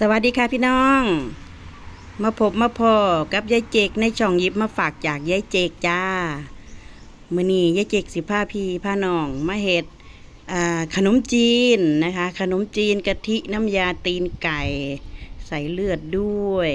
สวัสดีค่ะพี่น้อง มาพบมาพอกับยายเจกในช่องยิบมาฝากจากยายเจกจ้ามื่อนี้ยายเจกสิผ้าพี่ผ้าน้อง มาเฮ็ดขนมจีนนะคะ ขนมจีนกะทิน้ำยาตีนไก่ ใส่เลือดด้วย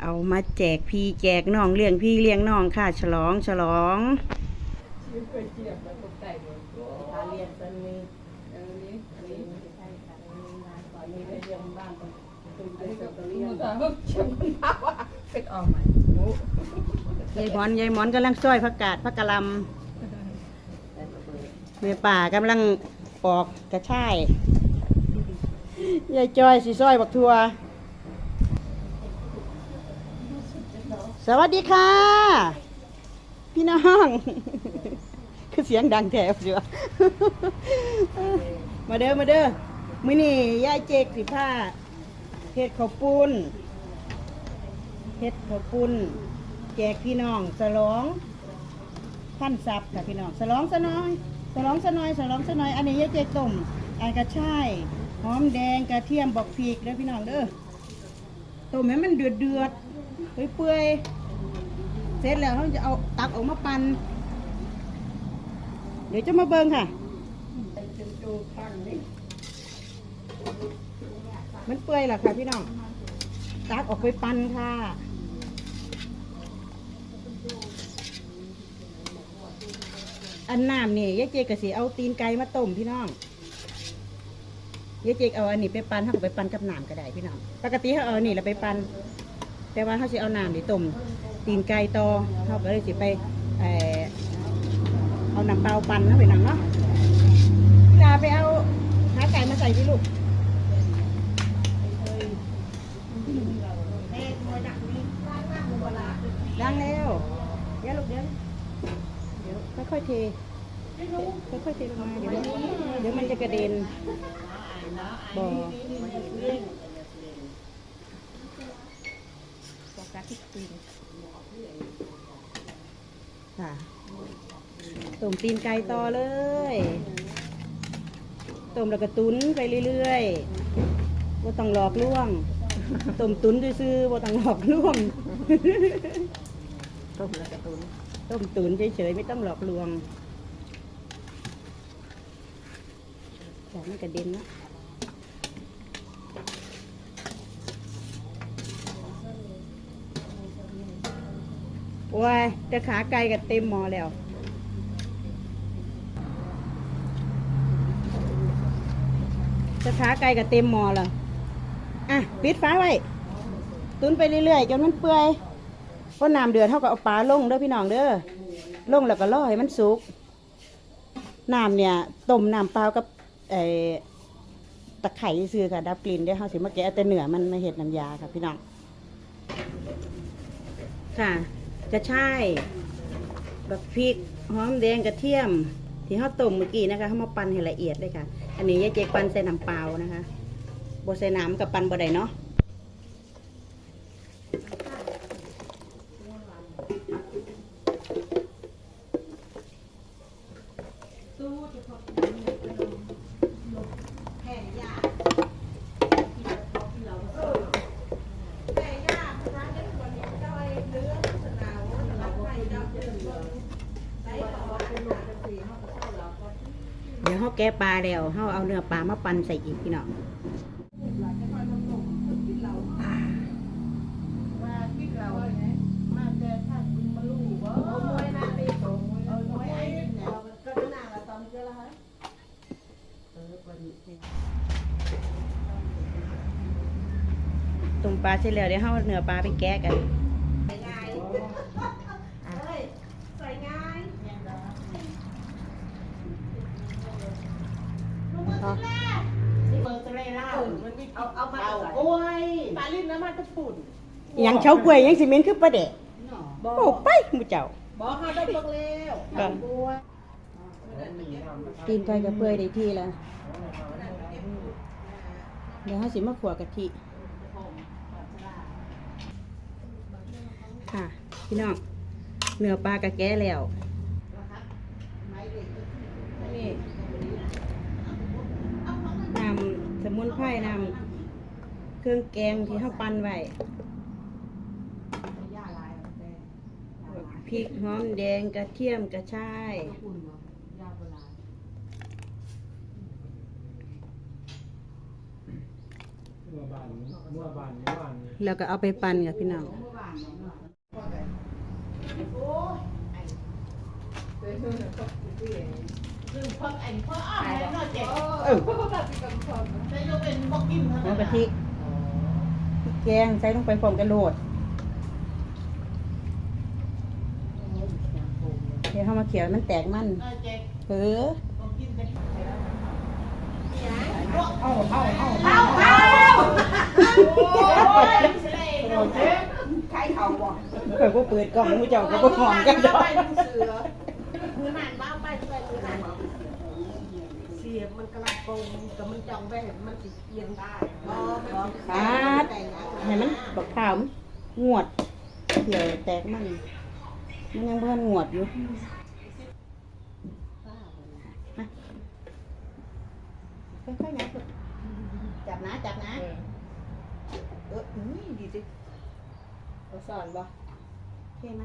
เอามาแจกพี่แจกน้องเลี้ยงพี่เลี้ยงน้องค่ะ ฉลองฉลองเป็นออกไหมยายหมอนยายหมอนกำลังซอยผักกาดผักกะหลำเมียป่ากำลังปอกกระช่ายยายจอยสีซอยบักทัว สวัสดีค่ะ พี่น้องคือเสียงดังแถวเสือมาเด้อมาเด้อมื้อนี้ยายเจกสิผ้า เฮ็ดข้าวปุ้นเฮ็ดข้าวปุ้น แจกพี่น้องสลองพันซับค่ะพี่น้องสลองสะน้อยสลองสะน้อยสลองสะน้อย อันนี้ยายเจต้มอันกระชายหอมแดงกระเทียมบอกพริกเด้อพี่น้องเด้อต้มให้มันเดือดเดือดเปื่อยเสร็จแล้วเขาจะเอาตักออกมาปั่นเดี๋ยวจะมาเบิ่งค่ะ มันเปื่อยแล้วค่ะพี่น้องตักออกไปปั่นค่ะ อันน้ำนี่ยายเจกก็สิเอาตีนไก่มาต้มพี่น้องยายเจกเอาอันนี้ไปปั่นเขาก็ไปปั่นกับน้ำก็ได้พี่น้อง ปกติเขาเอาอันนี้แล้วไปปั่นแต่ว่าเขาสิเอาน้ำนี่ต้มตีนไก่ต่อเขาก็เลยสิไปเอ่อเอาน้ำเปล่าปั่นเขาไปน้ำเนาะลาไปเอาขาไก่มาใส่พี่ลูก ล้างแล้วเดี๋ยวลูกเดี๋ยวเดี๋ยวค่อยๆเท ค่อยๆเทลงมาเดี๋ยวเดี๋ยวมันจะกระเด็นบ่บอกรักที่ตีนค่ะต้มตีนไก่ต่อเลยต้มแล้วก็ตุ้นไปเรื่อยๆว่าต้องหลอกลวงต้มตุ้นซื่อๆว่าต้องหลอกลวงต้มแล้วกระตุ้นต้มตุ๋นเฉยๆไม่ต้องหลอกลวง แต่ไม่กระเด็นนะโอ้ยแต่ขาไก่กับเต็มหมอแล้วจะขาไก่กับเต็มหมอแล้วอะปิดฟ้าไว้ ตุนไปเรื่อยๆจนมันเปื่อยพอน้ำเดือดเท่ากับเอาปลาลงเด้อพี่น้องเด้อลงแล้วก็รอให้มันสุกน้ำเนี่ยต้มน้ำเปล่ากับ ไอ้ตะไคร้ซื้อค่ะดับกลิ่นได้เฮาสิมาแกะแต่เนื้อมันมาเฮ็ดน้ำยาค่ะพี่น้องค่ะกระชายบักพริกหอมแดงกระเทียม ที่เขาต้มเมื่อกี้นะคะเขามาปั่นให้ละเอียดเลยค่ะ อันนี้ยายเจ๊กปั่นใส่น้ำเปล่านะคะบ่ใส่น้ำกับปั่นบ่ได้เนาะ เดี๋ยวเขาแกะปลาแล้วเขาเอาเนื้อปลามาปั่นใส่อีกพี่น้องตุ่มปลาเสร็จแล้วเดี๋ยวเขาเอาเนื้อปลาไปแกะกันเอาเอามาโอ้ยปลาลิ้นน้ำมันจะปุ่นอยังเฉากล้วยอยังสิเมนคือปลาเดะโอ้ไปหมูเจ้าบอกเขาได้บอกแล้วก็บัวตีนไก่กับเปื่อยได้ที่แล้วเดี๋ยวเขาสิมาขัวกะทิค่ะ พี่น้องเนื้อปลากะแก้แล้วนี่น้ำส มุนไพรนำเครื่องแกงที่เฮาปั่นไว้พริกหอมแดงกระเทียมกระชายอุ่นเนายแล้วก็เอาไปปั่นกับพี่น้องเมื่อวานเนาะโอ้ย ไอ้เพิ่นเพิ่นก็คือซึ่งเพิ่นไอ้เพิ่นอ้อมแล้วเนาะเจ๊เออแต่ยกเป็นบ่กินเท่าหัวนั้นกะทิพริกแกงใส่ลงไปพร้อมกันโลดเดี๋ยวเฮามาเขียวให้มันแตกมันเออเจ๊เออบ่กินแต่เอาเอาเอาเอาเอาโอ้ยสิได้เนาะเจ๊ใครเขาบ่เปิดบ่เปิดกล่องมูเจ้าก็บ่หอมกันดอก มือหนานบ้าไปไปมือหนานเสียมันกำลังโปงแต่มันจังไปมันติดเอียงได้อ๋อมันติดปาดให้มันบักขาวมันงวดเขียวแตกมัน มันยังเพิ่นงวดอยู่ค่อยๆนะจับนะจับนะเอออุ้ยดีสิเขาสอนบ่เทม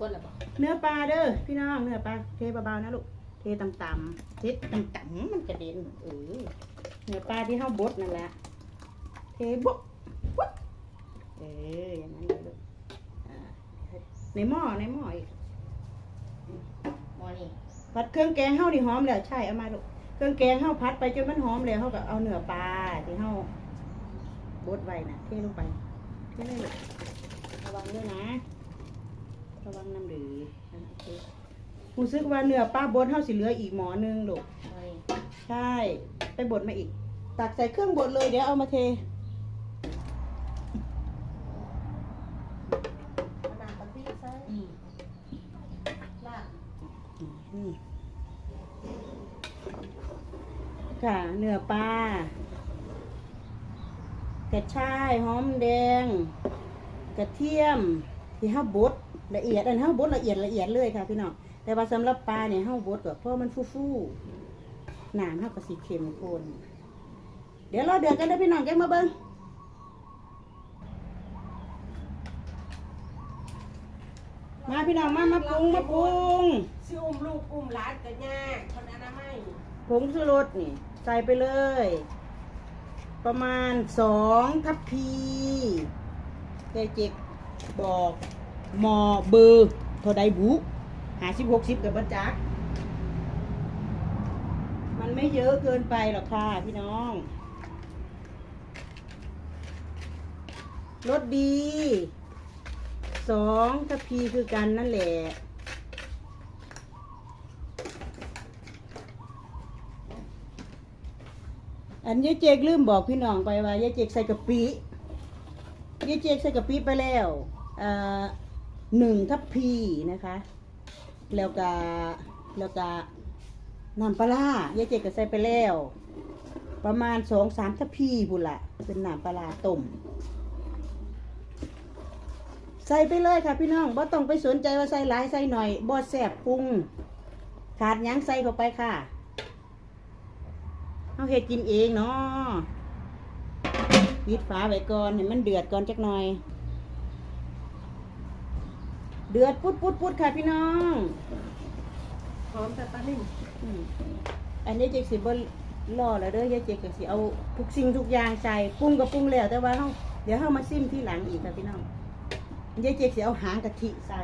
กดละบ่เนื้อปลาเด้อพี่น้องเนื้อปลาเทเบาๆนะลูกเทต่ำๆเทต่ำๆมันกระเด็นเออเนื้อปลาที่เฮาบดนั่นแหละเทบดบดเอออย่างนั้นเลยลูกอ่าในหม้อในหม้ออีกมอนี่ผัดเครื่องแกงเฮานี่หอมแล้วใช่เอามาลูกเครื่องแกงเฮาพัดไปจนมันหอมแล้วเฮาก็เอาเนื้อปลาที่เฮาบดไว้น่ะเทลงไปเทเลยลูกระวังด้วยนะระ วังน้ำหรืออะโอเครู้สึกว่าเนื้อปลาบดเฮาสิเหลืออีกหมอหนึงลูกมอนี่ใช่ ไปบดมาอีก ตักใส่เครื่องบดเลยเดี๋ยวเอามาเทมะนาวกะทิใส่ลาดอืมค่ะเนื้อปลากระชายหอมแดง กระเทียม ที่เฮาบดละเอียดอันเฮาบดละเอียดละเอียดเลยค่ะพี่น้องแต่ว่าสำหรับปลาเนี่ยเฮาบดก็เพราะมันฟู่ๆน้ำเฮาก็สิเค็มข้นเดี๋ยวเราเดือดกันเด้อพี่น้องแกมาเบิ่งมาพี่น้องมามาปรุงมาปรุงสิอุ้มลูกอุ้มหลานก็ยากคนอนามัยผงชูรสนี่ ใส่ไปเลย ประมาณสองทัพพียายเจ็ก บอกมอเบอร์เท่าใดบุหาสิบหกสิบกับบัจักมันไม่เยอะเกินไปหรอกค่ะพี่น้องรสดีสองทัพพีคือกันนั่นแหละอันยายเจกลืมบอกพี่น้องไปว่ายายเจกใส่กะปิ ยายเจกใส่กะปิไปแล้วหนึ่งทัพพีนะคะ แล้วก็แล้วก็น้ำปลาร้ายายเจกก็ใส่ไปแล้ว ประมาณสองสามทัพพีบุละเป็นน้ำปลาต้มใส่ไปเลยค่ะพี่น้องบ่ต้องไปสนใจว่าใส่หลายใส่หน่อยบ่แสบปรุง ขาดยังใส่เข้าไปค่ะเอาเห็ดกินเองเนาะ ปิดฝาไว้ก่อนให้มันเดือดก่อนจักหน่อย เดือดปุดปุดปุดค่ะพี่น้องหอมแต่ปลานิ่มอืมอันนี้เจ๊กสิบล่อแล้วเด้อยายเจ๊กก็สิเอาทุกสิ่งทุกอย่างใส่ปรุงก็ปรุงแล้วแต่ว่าเฮาเดี๋ยวเฮามาซิมที่หลังอีกค่ะพี่น้องยายเจ๊กสิเอาหางกะทิใส่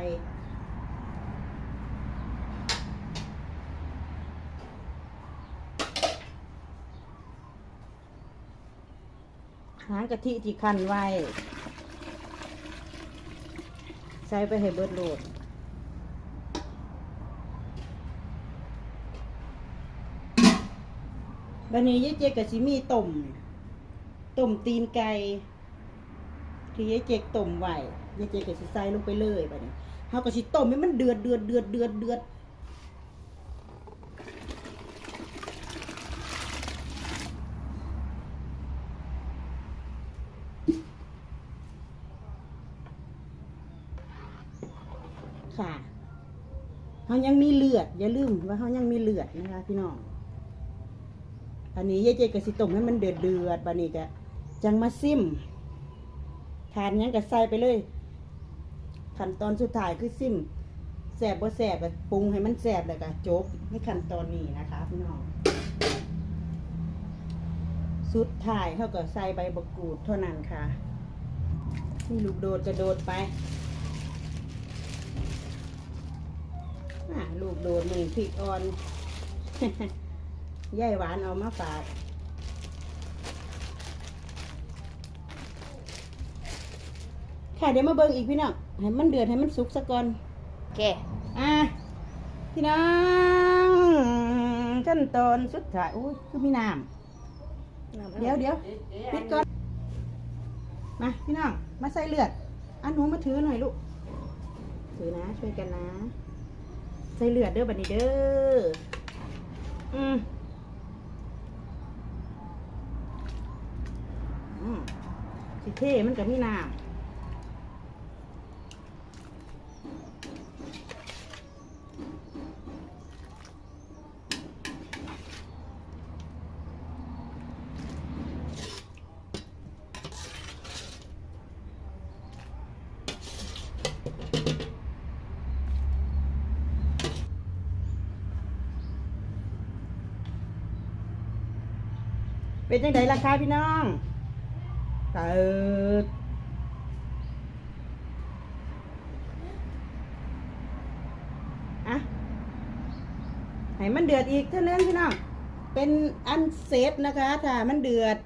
หางกะทิที่คั้นไว้ ใส่ไปให้เบิดโหลดบันนี้ยายเจกกับซิมีต้มต้มตีนไก่ที่ยายเจกต้มไว้ยายเจกกับสิใส่ลงไปเลยบัดนี้เฮาก็สิต้มให้มันเดือดเดือดเดือดเดือดเดือดค่ะ เฮายังมีเลือด อย่าลืมว่าเฮายังมีเลือดนะคะพี่น้อง อันนี้ยายเจก็สิต้มให้มันเดือดเดือดบานี้ก็จังมาซิมทานยังก็ใส่ไปเลย ขั้นตอนสุดท้ายคือซิมแสบบ่แสบก็ปรุงให้มันแสบแล้วก็จบในขั้นตอนนี้นะคะพี่น้องสุดท้ายเขาก็ใส่ใบมะกรูดเท่านั้นค่ะ นี่ลูกโดดกระโดดไป อะลูกโดดหนึ่งพริกอ่อนย่ายหวานเอามาฝากค่ะเดี๋ยวมาเบิ่งอีกพี่น้องให้มันเดือดให้มันสุกซะก่อนโอเคอะพี่น้องขั้นตอนสุดท้ายอุ้ยคือมีน้ำเดี๋ยวเดี๋ยวปิดก่อนมาพี่น้องมาใส่เลือดอันหนูมาถือหน่อยลูกถือนะช่วยกันนะใส่เลือดเด้อบันนี้เด้อ อืมอืมสิเท่มันกับมีน้ำ เป็นยังไงราคาพี่น้องเกิดอะให้มันเดือดอีกเท่านั้นพี่น้อง เป็นอันเซตนะคะถ้ามันเดือด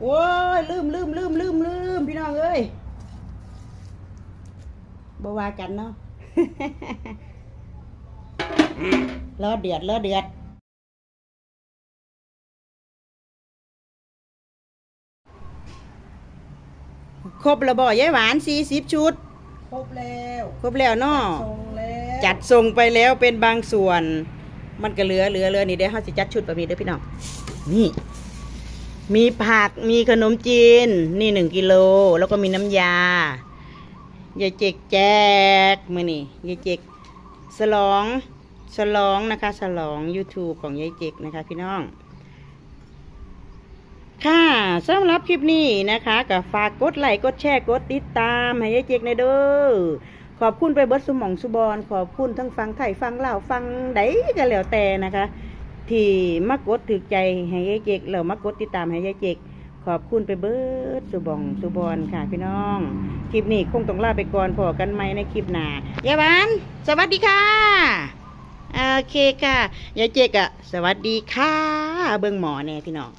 โอ้ยลืมลืมลืมลืมลืมพี่น้องเอ้ยบวากันเนาะอะรอเดือดรอเดือด ครบระบ่ยายหวานสี่สิบชุด ครบแล้วครบแล้วเนาะส่งแล้วจัดส่งไปแล้วเป็นบางส่วน มันก็เหลือเหลือเหลือนี่เดี๋ยวเขาจะจัดชุดแบบนี้เด้อพี่น้องนี่ มีผักมีขนมจีน นี่หนึ่งกิโลแล้วก็มีน้ำยายายเจกแจกมือนี่ยายเจกสลองฉลองนะคะฉลอง YouTube ของยายเจกนะคะพี่น้อง ค่ะสำหรับคลิปนี้นะคะก็ฝากกดไลค์กดแชร์กดติดตามให้ยายเจกในเด้อขอบคุณไปเบิร์ดสมองสุบอนขอบคุณทั้งฟังไทยฟังลาวฟังใดก็แล้วแต่นะคะ ที่มากดถึกใจให้ยายเจกแล้วมากดติดตามให้ยายเจกขอบคุณไปเบิร์ดสุบองสุบอนค่ะพี่น้อง คลิปนี้คงต้องลาไปก่อนพอกันไหมในคลิปหน้ายายวานสวัสดีค่ะโอเคค่ะยายเจกอะสวัสดีค่ะ เบิ่งหมอแน่พี่น้อง